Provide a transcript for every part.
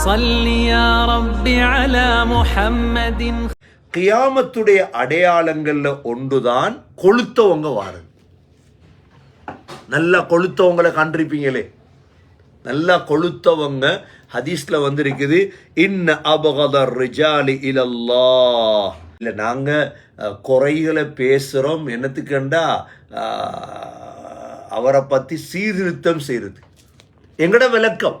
صل يا رب على محمد கியாமத்துடைய அடையாளங்கள்ல ஒன்றுதான் கொளுத்தவங்க வாரது நல்லா கொளுத்தவங்களை கண்டிருப்பீங்களே நல்லா கொளுத்தவங்க ஹதீஸ்ல வந்திருக்குது இன்ன அபகதர் ரிஜாலி இலல்லா இல்லை நாங்க அஹ், குறைகளை பேசுறோம் என்னத்துக்கண்டா அஹ், அவரை பத்தி சீர்திருத்தம் செய்யறது எங்கட விளக்கம்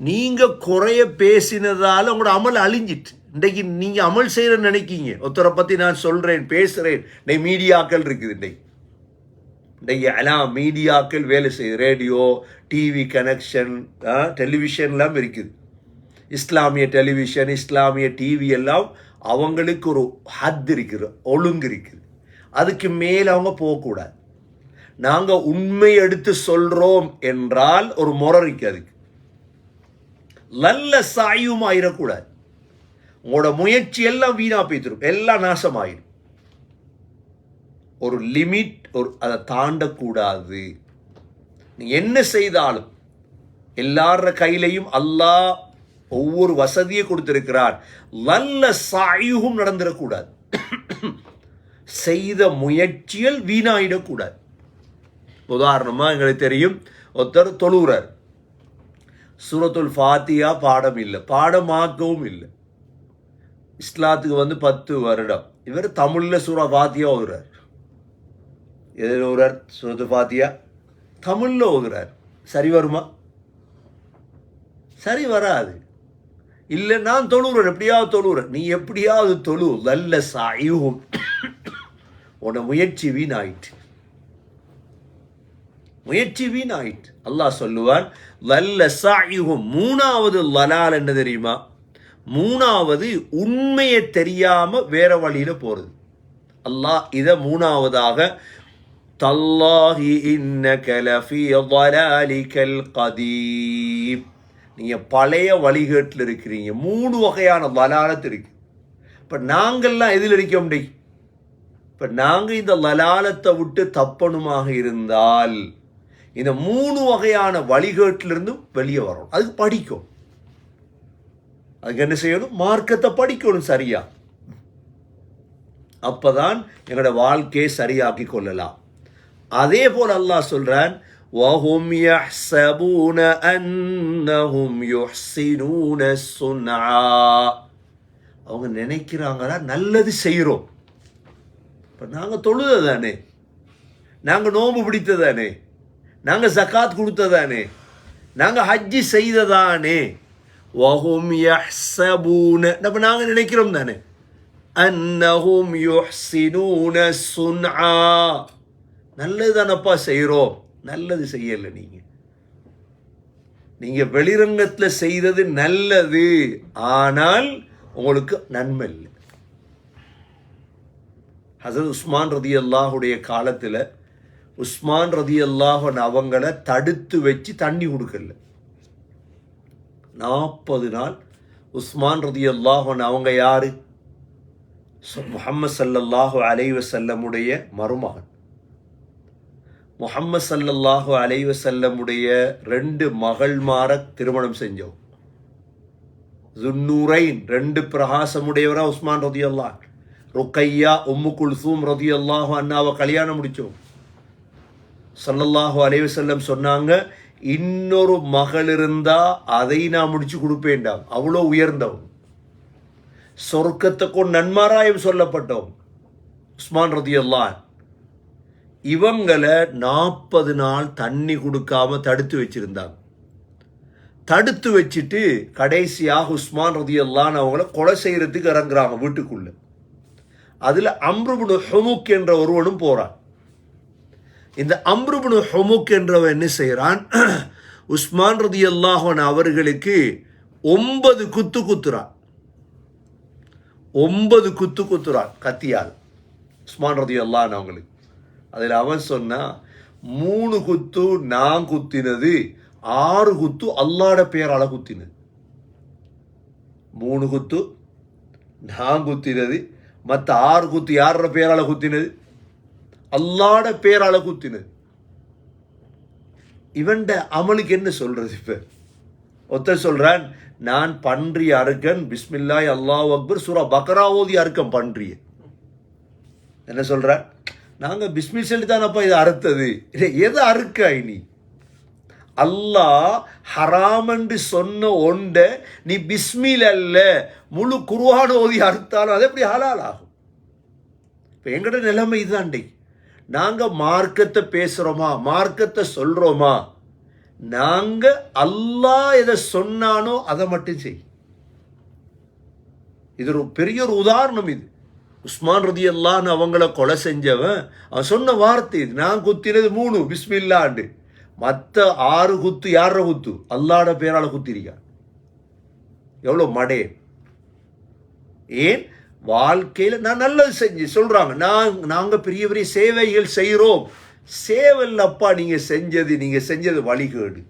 நீங்கள் குறைய பேசினதால் உங்களோட அமல் அழிஞ்சிட்டு. இன்றைக்கு நீங்கள் அமல் செய்யற நினைக்கீங்க. ஒருத்தரை பற்றி நான் சொல்கிறேன் பேசுகிறேன் இன்னைக்கு மீடியாக்கள் இருக்குது இன்றைக்கு. இன்றைக்கு எல்லாம் மீடியாக்கள் வேலை செய்யுது. ரேடியோ டிவி கனெக்ஷன் டெலிவிஷன்லாம் இருக்குது. இஸ்லாமிய டெலிவிஷன் இஸ்லாமிய டிவி எல்லாம் அவங்களுக்கு ஒரு ஹத் இருக்குது ஒழுங்கு இருக்குது. அதுக்கு மேலே அவங்க போகக்கூடாது. நாங்கள் உண்மை எடுத்து சொல்கிறோம் என்றால் ஒரு முறை இருக்குது அதுக்கு. நல்ல சாயும் ஆயிடக்கூடாது உங்களோட முயற்சி எல்லாம் வீணா போய்த்திரும். எல்லாம் நாசமாயிரும். ஒரு லிமிட் ஒரு அதை தாண்டக்கூடாது. நீ என்ன செய்தாலும் எல்லார கையிலையும் அல்லாஹ் ஒவ்வொரு வசதியை கொடுத்திருக்கிறார். நல்ல சாயுகும் நடந்துடக்கூடாது. செய்த முயற்சியில் வீணாயிடக்கூடாது. உதாரணமாக எங்களுக்கு தெரியும் ஒருத்தர் தொழுகிறார் சூரத்துல் ஃபாத்தியா பாடம் இல்லை பாடமாக்கவும் இல்லை. இஸ்லாத்துக்கு வந்து பத்து வருடம். இவர் தமிழ்ல சூரா ஃபாத்தியா ஓதுறார். எதில் ஓதுறார் சூரத்து ஃபாத்தியா தமிழ்ல ஓதுறார். சரி வருமா? சரி வராது. இல்லை நான் தொழுகிறேன் எப்படியாவது தொழுகிறேன் நீ எப்படியாவது தொழு. நல்ல சாயுகும் உன முயற்சி வீணாயிட்டு முயற்சி வீணாயிற்று. அல்லாஹ் சொல்லுவான் வல்ல சாயுகும் மூணாவது லலால் என்ன தெரியுமா? மூணாவது உண்மையை தெரியாம வேற வழியில போறது. அல்லாஹ் இதை மூணாவதாக தல்லாஹி கதீம் நீங்க பழைய வழிகேட்டில் இருக்கிறீங்க. மூணு வகையான லலாலத்து இருக்கு. இப்ப நாங்கள்லாம் எதில் இருக்க முடியும்? இப்போ நாங்கள் இந்த லலாலத்தை விட்டு தப்பணுமாக இருந்தால் இந்த மூணு வகையான வழிகேட்டிலிருந்தும் வெளியே வரணும். அதுக்கு படிக்கும். அதுக்கு என்ன செய்யணும்? மார்க்கத்தை படிக்கணும் சரியா. அப்பதான் எங்களோட வாழ்க்கையை சரியாக்கி கொள்ளலாம். அதே போல் அல்லாஹ் சொல்றான் وهم يحسبون أنهم يحسنون صنعا அவங்க நினைக்கிறாங்கன்னா நல்லது செய்கிறோம் இப்போ நாங்கள் தொழுது தானே நாங்கள் நோம்பு பிடித்தது தானே நாங்கள் ஜக்காத் கொடுத்ததானே? நாங்கள் ஹஜ்ஜி செய்ததானே? வஹும் யஹ்சபூன. நம்ம நாங்கள் நினைக்கிறோம் தானே? அன்னஹும் யுஹ்சினூன சுன்ஆ. நல்லது தானப்பா செய்கிறோம் நல்லது செய்யலை நீங்கள் நீங்கள் வெளிரங்கத்தில் செய்தது நல்லது. ஆனால் உங்களுக்கு நன்மை இல்லை. ஹசரத் உஸ்மான் ரதி அல்லாஹுடைய காலத்தில் உஸ்மான் ரதி அல்லாஹன் அவங்கள தடுத்து வச்சு தண்ணி கொடுக்கல. நாற்பது நாள் உஸ்மான் ரதி அல்லாஹன் அவங்க யாரு? முகமது சல்லல்லாஹு அலைவ செல்லமுடைய மருமகன். முகம்மது சல்லல்லாஹு அலைவ செல்லமுடைய ரெண்டு மகள்மார திருமணம் செஞ்சோம் ஜுன்னூரைன் ரெண்டு பிரகாசமுடையவரா உஸ்மான் ரதி அல்லாஹ் ருக்கையா உம்மு குல்சூம் ரதி அல்லாஹு அண்ணாவை கல்யாணம் முடிச்சோம் சல்லல்லாஹு அலைவு செல்லம் சொன்னாங்க இன்னொரு மகள் இருந்தா அதை நான் முடிச்சு கொடுப்பேன்டாம். அவ்வளோ உயர்ந்தவன். சொர்க்கத்துக்கும் நன்மாராயம் சொல்லப்பட்டோம் உஸ்மான் ரதி அல்லாஹ் இவங்களை நாற்பது நாள் தண்ணி கொடுக்காம தடுத்து வச்சிருந்தாங்க. தடுத்து வச்சுட்டு கடைசியாக உஸ்மான் ரதி அல்லான்னு அவங்கள கொலை செய்யறதுக்கு இறங்குறாங்க வீட்டுக்குள்ள. அதில் அம்ருபுனு ஹொமுக் என்ற ஒருவனும் போகிறான் இந்த அம்ருபுனு ஹொமுக் என்றவன் என்ன செய்கிறான் உஸ்மான் ரதி அல்லாஹன் அவர்களுக்கு ஒன்பது குத்து குத்துறான். ஒன்பது குத்து குத்துறான் கத்தியால். உஸ்மான் ரதி அல்லான் அவங்களுக்கு. அதில் அவன் சொன்னா மூணு குத்து நான் குத்தினது ஆறு குத்து அல்லாட பேரால குத்தினது. மூணு குத்து நான் குத்தினது மற்ற ஆறு குத்து யாரோட பேரால குத்தினது? அல்லாட பேரால குத்தினது இவன்ட அமலுக்கு என்ன சொல்றது இப்ப? ஒத்த சொல்றான் நான் பன்றி அறுக்கன் பிஸ்மில்லாய் அல்லாஹ் அக்பர். சூரா பக்ரா ஓதி அறுக்கன் பன்றிய. என்ன சொல்ற நாங்க பிஸ்மி சொல்லி தானப்பா இதை அறுத்தது. எதை அறுக்க நீ அல்லாஹ் ஹராமன்று சொன்ன ஒண்ட நீ பிஸ்மில் அல்ல முழு குருவான ஓதி அறுத்தாலும் அது எப்படி ஹலால் ஆகும்? இப்போ எங்கட நிலைமை இதுதாண்டி நாங்கள் மார்க்கத்தை பேசுகிறோமா மார்க்கத்தை சொல்கிறோமா நாங்கள் அல்லாஹ் எதை சொன்னானோ அதை மட்டும் செய். இது ஒரு பெரிய ஒரு உதாரணம் இது. உஸ்மான் ரதி அல்லான்னு அவங்கள கொலை செஞ்சவன் அவன் சொன்ன வார்த்தை இது. நான் குத்தினது மூணு பிஸ்மில்லாண்டு. மற்ற ஆறு குத்து யார குத்து? அல்லாட பேரால குத்திருக்கான். எவ்வளோ மடே. ஏன்? வாழ்க்கையில் நான் நல்லது செஞ்சு சொல்கிறாங்க நான் நாங்கள் பெரிய பெரிய சேவைகள் செய்கிறோம் சேவல் அப்பா செஞ்சது நீங்கள் செஞ்சது வழிகேடு.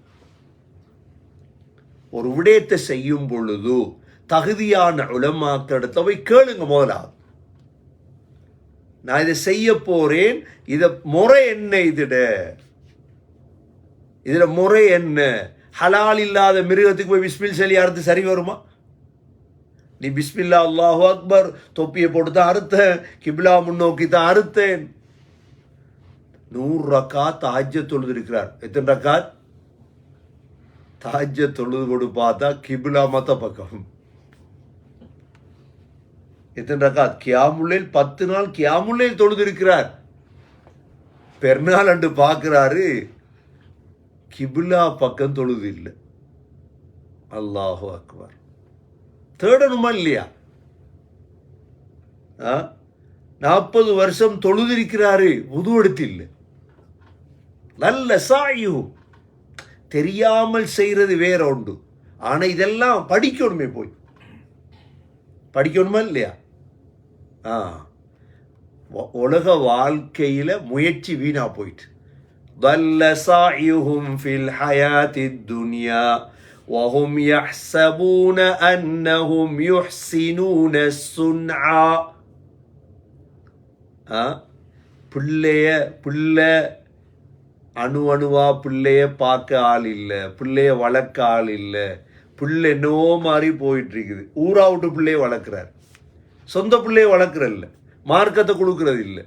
ஒரு விடயத்தை செய்யும் பொழுது தகுதியான உலமாக்கிடத்த போய் கேளுங்க முதலாவது நான் இதை செய்ய போறேன் இதை முறை என்ன இதுட? இதில் முறை என்ன? ஹலால் இல்லாத மிருகத்துக்கு போய் விஸ்மில் சொல்லி அறுத்து சரி வருமா? நீ பிஸ்மில்லா அல்லாஹு அக்பர். தொப்பியை போட்டு தான் அறுத்தேன். கிபிலா முன்னோக்கி தான் அறுத்தேன். நூறு ரக்காத் தாஜ்ய தொழுது இருக்கிறார் எத்தனை ரக்காத்? தாஜ்ய தொழுது போடு பார்த்தா கிபிலா மத்த பக்கம். எத்தனை ரக்காத்? கியாமுல்லேல் பத்து நாள் கியாமுல்லேல் தொழுது இருக்கிறார் பெருநாள் அன்று பார்க்கிறாரு கிபிலா பக்கம் தொழுது இல்லை. அல்லாஹு அக்பர். தேடணுமா இல்லையா நாற்பது வருஷம் தொழுதிருக்கிறாரு உதுவெடுத்து இல்லை நல்ல சாயு தெரியாமல் செய்யறது வேற உண்டு ஆனா இதெல்லாம் படிக்கணுமே போய் படிக்கணுமா இல்லையா ஆ உ- உலக வாழ்க்கையில முயற்சி வீணா போயிட்டு ضل سعيهم في الحياة الدنيا وهم يحسبون أنهم يحسنون الصنعا ஆ? பிள்ளைய பிள்ளை அணு அணுவா பிள்ளைய பார்க்க ஆள் இல்லை பிள்ளைய வளர்க்க ஆள் இல்லை பிள்ளை என்னவோ மாதிரி போயிட்டு இருக்குது ஊரா விட்டு பிள்ளைய வளர்க்குறார் சொந்த பிள்ளைய வளர்க்குறல்ல மார்க்கத்தை கொடுக்கறது இல்லை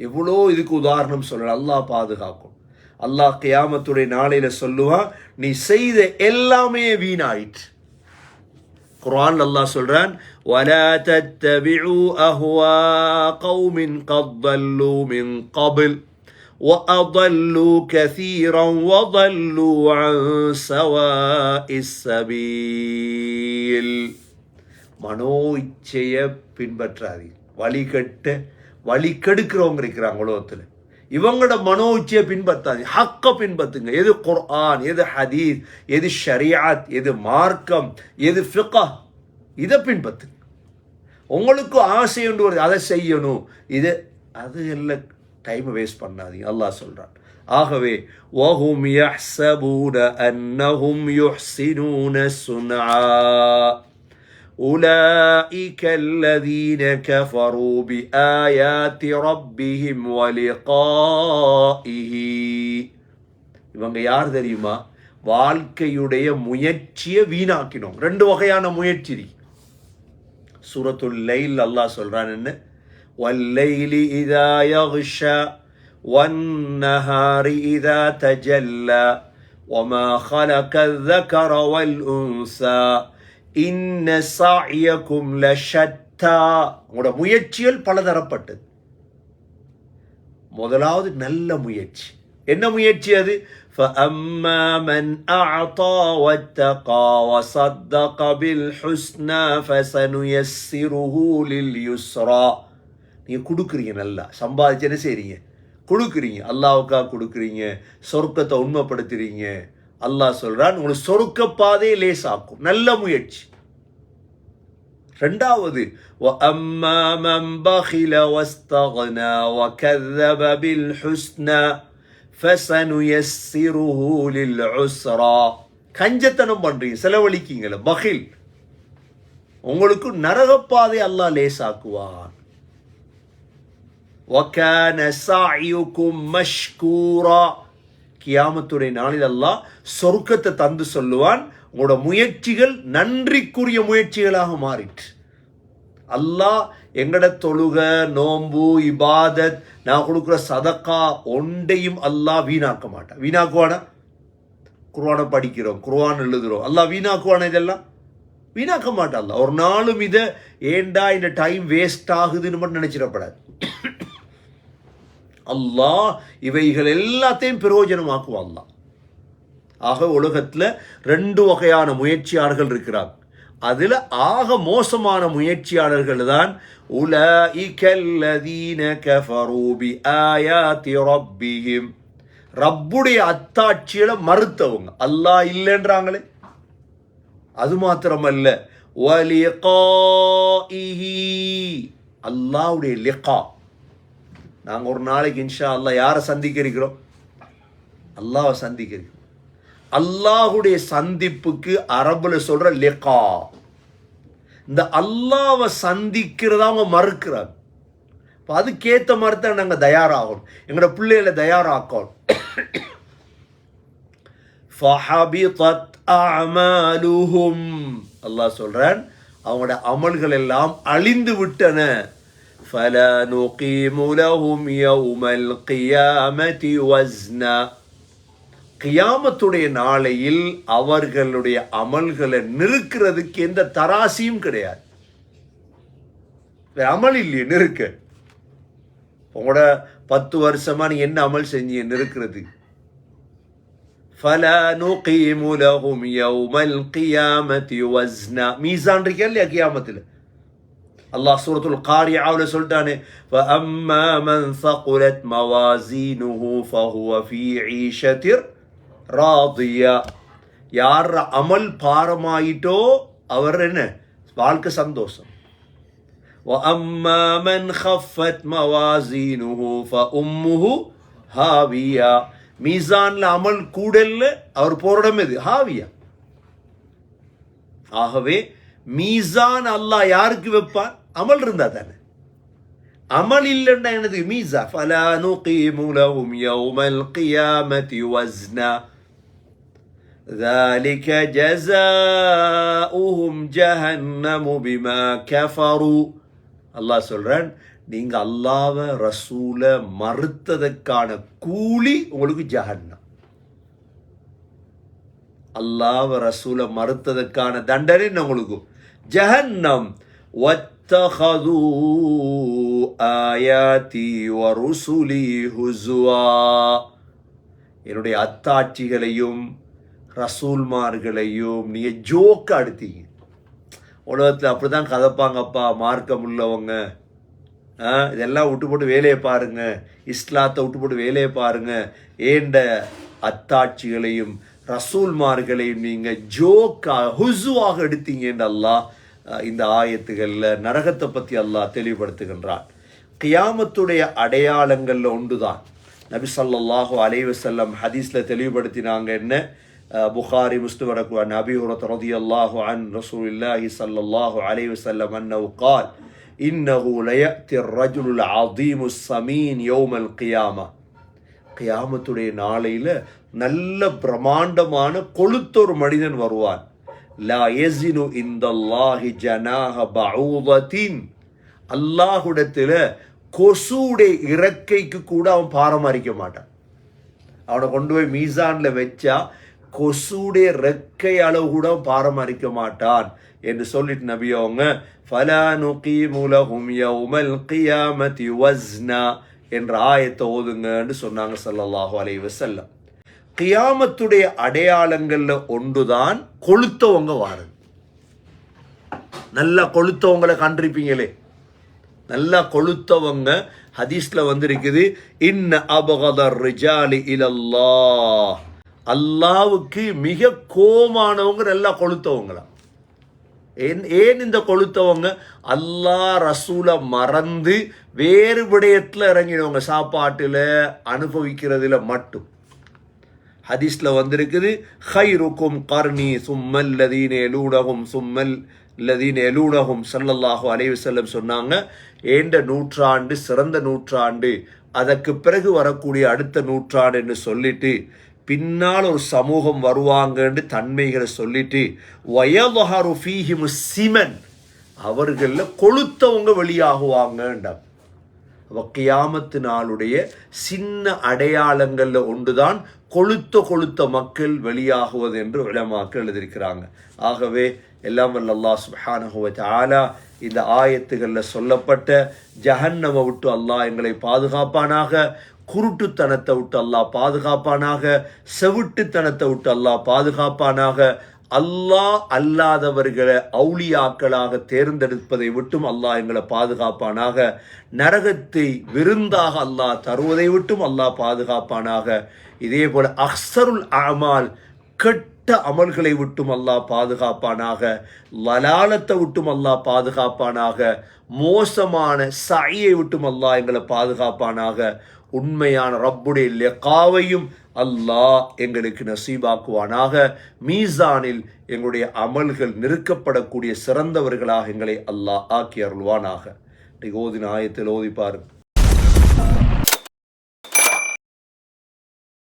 எவ்வளோ இதுக்கு உதாரணம் சொல்லலாம் அல்லாஹ் பாதுகாக்கும் அல்லாஹ் கியாமத்துடைய நாளையில சொல்லுவான் நீ செய்த எல்லாமே வீணாயிற்று குர்ஆன் அல்லாஹ் சொல்றான் ولا تتبعوا اهواء قوم قد ضلوا من قبل واضلوا كثيرا وضلوا عن سواء السبيل மனோ இச்சையை பின்பற்றாதீங்க வழிகட்ட வழி கெடுக்கிறவங்க இருக்கிறாங்க உலகத்தில் இவங்களோட மனோ இச்சையை பின்பற்றாது ஹக்கை பின்பற்றுங்க. எது குர்ஆன் எது ஹதீஸ் எது ஷரியாத் எது மார்க்கம் எது ஃபிகா இதை பின்பற்றுங்க. உங்களுக்கும் ஆசை ஒன்று வருது அதை செய்யணும். இது அது இல்லை டைம் வேஸ்ட் பண்ணாதீங்க. அல்லாஹ் சொல்கிறான் ஆகவே وهم يحسبون أنهم يحسنون சுனா أولئك الذين كفروا بآيات ربهم ولقائه இவங்க யார் தெரியுமா வாழ்க்கையுடைய முயற்சியை வீணாக்கினோம் ரெண்டு வகையான முயற்சி இருக்கு. சூரத்துல் லைல் அல்லாஹ் சொல்றான் என்ன வல்லைலி இதா யக்ஷா والنهار إذا تجلى وما خلق الذكر والأنثى إن سعيكم لشتى உங்களோட முயற்சிகள் பலதரப்பட்டது முதலாவது நல்ல முயற்சி என்ன முயற்சி அது فأما من أعطى واتقى وصدق بالحسنى فسنيسره لليسرى நீங்க கொடுக்குறீங்க நல்லா சம்பாதிச்சு என்ன செய்றீங்க கொடுக்குறீங்க அல்லாவுக்காக கொடுக்குறீங்க சொர்க்கத்தை உண்மைப்படுத்துறீங்க அல்லாஹ் சொல்கிறான் உங்களுக்கு சொருக்க பாதையை லேசாக்கும். நல்ல முயற்சி. ரெண்டாவது கஞ்சத்தனம் பண்றீங்க செலவழிக்கீங்கள பகில் உங்களுக்கு நரகப்பாதை அல்லாஹ் லேசாக்குவான். وكان سعيكم مشكورا கியாமத்துடைய நாளில் அல்லாஹ் சொர்க்கத்தை தந்து சொல்லுவான். உங்களோட முயற்சிகள் நன்றிக்குரிய முயற்சிகளாக மாறிற்று. அல்லாஹ் எங்கட தொழுக நோம்பு இபாதத் நான் கொடுக்குற சதக்கா ஒன்றையும் அல்லாஹ் வீணாக்க மாட்டான். வீணாக்குவானா? குருவானை படிக்கிறோம் குர்ஆன் எழுதுகிறோம் அல்லாஹ் வீணாக்குவானா இதெல்லாம்? வீணாக்க மாட்டான் அல்லாஹ். ஒரு நாளும் இதை ஏண்டா இந்த டைம் வேஸ்ட் ஆகுதுன்னு மட்டும் நினச்சிடப்படாது அல்லாஹ் இவைகள் எல்லாத்தையும் பிரயோஜனமாக்குவான் அல்லாஹ். ஆக உலகத்தில் ரெண்டு வகையான முயற்சியாளர்கள் இருக்கிறாங்க. அதில் ஆக மோசமான முயற்சியாளர்கள் தான் உலஇகல்லதீன கஃபரூ ரப்புடைய அத்தாட்சியில் மறுத்தவங்க. அல்லாஹ் இல்லைன்றாங்களே. அது மாத்திரமல்ல. அல்லாவுடைய அல்லாஹ்வுடைய லிகா. நாங்கள் ஒரு நாளைக்கு இன்ஷா அல்லா யாரை சந்திக்க இருக்கிறோம் அல்லாவை சந்திக்க இருக்கிறோம் அல்லாஹுடைய சந்திப்புக்கு அரபில் சொல்கிற லெக்கா இந்த அல்லாவை சந்திக்கிறதா அவங்க மறுக்கிறாங்க. இப்போ அதுக்கேற்ற மாதிரி தான் நாங்கள் தயாராகணும். எங்களோட பிள்ளைகளை தயாராக்கணும். அல்லாஹ் சொல்கிறேன் அவங்களோட அமல்கள் எல்லாம் அழிந்து விட்டன. فَلَا نُقِيمُ لَهُمْ يَوْمَ الْقِيَامَةِ وَزْنًا கியாமத்துடைய நாளையில் அவர்களுடைய அமல்களை நிறுக்கிறதுக்கு எந்த தராசியும் கிடையாது வேற அமல் இல்லையே நிறுக்க உங்களோட பத்து வருஷமா நீ என்ன அமல் செஞ்சீங்க நிறுக்கிறது فلا نقيم لهم يوم القيامة وزنا மீசான் இருக்கா இல்லையா கியாமத்தில் அல்லாஹ் சூரத்துல் காரியாவில் சொல்லிட்டானு அம்மா மன் சகுலத் மவாசீனுஹு ஃபஹுவ ஃபீ ஈஷதிர் ராதியா யார் அமல் பாரமாயிட்டோ அவர் என்ன வாழ்க்கை சந்தோஷம் அம்மா மன் ஹஃபத் மவாசீனுஹு ஃப உம்முஹு ஹாவியா மீசான்ல அமல் கூடல்ல அவர் போரிடம் எது ஹாவியா ஆகவே மீசான் அல்லாஹ் யாருக்கு வைப்பான் அமல் இருந்தா தானே அமல் இல்லைன்னா என்னது மீசா ஃபலா நுகீமு லஹும் யௌமல் கியாமத்தி வஸ்னா ذلك جزاؤهم جهنم بما كفروا அல்லாஹ் சொல்றான் நீங்க அல்லாஹ்வை ரசூல மறுத்ததற்கான கூலி உங்களுக்கு ஜஹன்னம் அல்லாஹ்வை ரசூல மறுத்ததற்கான தண்டனை என்ன உங்களுக்கு ஜஹன்னம் واتخذوا آياتي ورسلي هزوا என்னுடைய அத்தாட்சிகளையும் ரசூல்மார்களையும் நீங்க ஜோக்க அடுத்தீங்க உலகத்தில் அப்படிதான் கதைப்பாங்கப்பா மார்க்கம் உள்ளவங்க ஆ, இதெல்லாம் விட்டு போட்டு வேலையை பாருங்க இஸ்லாத்தை விட்டு போட்டு வேலையை பாருங்க ஏண்ட அத்தாட்சிகளையும் ரசூல்மார்களையும் நீங்க ஜோக்கா ஹுசுவாக எடுத்தீங்கன்னு அல்லாஹ் அஹ், இந்த ஆயத்துகளில் நரகத்தை பற்றி அல்லாஹ் தெளிவுபடுத்துகின்றான். கியாமத்துடைய அடையாளங்களில் ஒன்று தான் நபி சல்லாஹூ அலைவசல்லம் ஹதீஸில் தெளிவுபடுத்தினாங்க என்ன? புகாரி முஸ்லிம் வரக்கூடிய நபி ஹுரத் அல்லாஹு அன் ரசூல் இல்லாஹி சல்லாஹூ அலைவசல்லம் அன்னவு கால் இன்னஹு லயத்தி அதீமு சமீன் யோமல் கியாமா. கியாமத்துடைய நாளையில் நல்ல பிரமாண்டமான கொளுத்தொரு மனிதன் வருவான். லா எஸ்னு இந்த அல்லாஹி ஜனாஹ பஊதத்தின் அல்லாஹுடத்தில் கொசுடைய இறக்கைக்கு கூட அவன் பாரமரிக்க மாட்டான். அவனை கொண்டு போய் மீசானில் வச்சா கொசுடைய ரெக்கை அளவு கூட அவன் பாரமரிக்க மாட்டான் என்று சொல்லிட்டு நபி அவங்க ஃபலா நுகீமு லஹும் யௌமல் கியாமதி வஸ்னா என்ற ஆயத்தை ஓதுங்கன்னு சொன்னாங்க ஸல்லல்லாஹு அலைஹி வஸல்லம். கியாமத்துடைய அடையாளங்களில் ஒன்றுதான் கொளுத்தவங்க வாரது நல்லா கொளுத்தவங்களை கண்டிருப்பீங்களே. நல்லா கொளுத்தவங்க ஹதீஸ்ல வந்திருக்குது இன்ன அபகதர் ரிஜாலி இலல்லாஹ். அல்லாவுக்கு மிக கோமானவங்க நல்லா கொளுத்தவங்களா ஏன் ஏன் இந்த கொளுத்தவங்க? அல்லாஹ் ரசூல மறந்து வேறு விடயத்தில் இறங்கினவங்க. சாப்பாட்டில் அனுபவிக்கிறதுல மட்டும். ஹதீஸ்ல வந்திருக்குது ஹைருக்கும் கர்ணி சும்மல் லதீன் எலூனகும் சும்மல் லதீன் எலூனகும் ஸல்லல்லாஹு அலைவு செல்லம் சொன்னாங்க. ஏண்ட நூற்றாண்டு சிறந்த நூற்றாண்டு அதற்கு பிறகு வரக்கூடிய அடுத்த நூற்றாண்டுன்னு சொல்லிட்டு பின்னால் ஒரு சமூகம் வருவாங்கன்னு தன்மைகளை சொல்லிட்டு வயதுஹரு ஃபீஹிமு சிமன் அவர்களில் கொளுத்தவங்க வெளியாகுவாங்கன்றாங்க. கியாமத்து நாளுடைய சின்ன அடையாளங்களில் ஒன்றுதான் கொளுத்த கொளுத்த மக்கள் வெளியாகுவது என்று உலமாக்கள் எழுதியிருக்கிறாங்க. ஆகவே எல்லாம் வல்ல அல்லாஹ் சுப்ஹானஹு வ இந்த ஆயத்துகளில் சொல்லப்பட்ட ஜஹன்னம விட்டு அல்லாஹ் எங்களை பாதுகாப்பானாக குருட்டுத்தனத்தை விட்டு அல்லாஹ் பாதுகாப்பானாக செவிட்டுத்தனத்தை விட்டு அல்லாஹ் பாதுகாப்பானாக அல்லாஹ் அல்லாதவர்களை அவுளியாக்களாக தேர்ந்தெடுப்பதை விட்டும் அல்லாஹ் எங்களை பாதுகாப்பானாக. நரகத்தை விருந்தாக அல்லாஹ் தருவதை விட்டும் அல்லாஹ் பாதுகாப்பானாக. இதே போல அக்சருல் அமால் கெட்ட அமல்களை விட்டும் அல்லாஹ் பாதுகாப்பானாக. லலாலத்தை விட்டும் அல்லாஹ் பாதுகாப்பானாக. மோசமான சாயை விட்டும் அல்லாஹ் எங்களை பாதுகாப்பானாக. உண்மையான ரப்புடைய லெக்காவையும் அல்லாஹ் எங்களுக்கு நசீபாக்குவானாக. மீசானில் எங்களுடைய அமல்கள் நெருக்கப்படக்கூடிய சிறந்தவர்களாக எங்களை அல்லாஹ் ஆக்கி அருள்வானாக. இன்னைக்கு ஓதின ஆயத்தில் ஓதி பாருங்கள்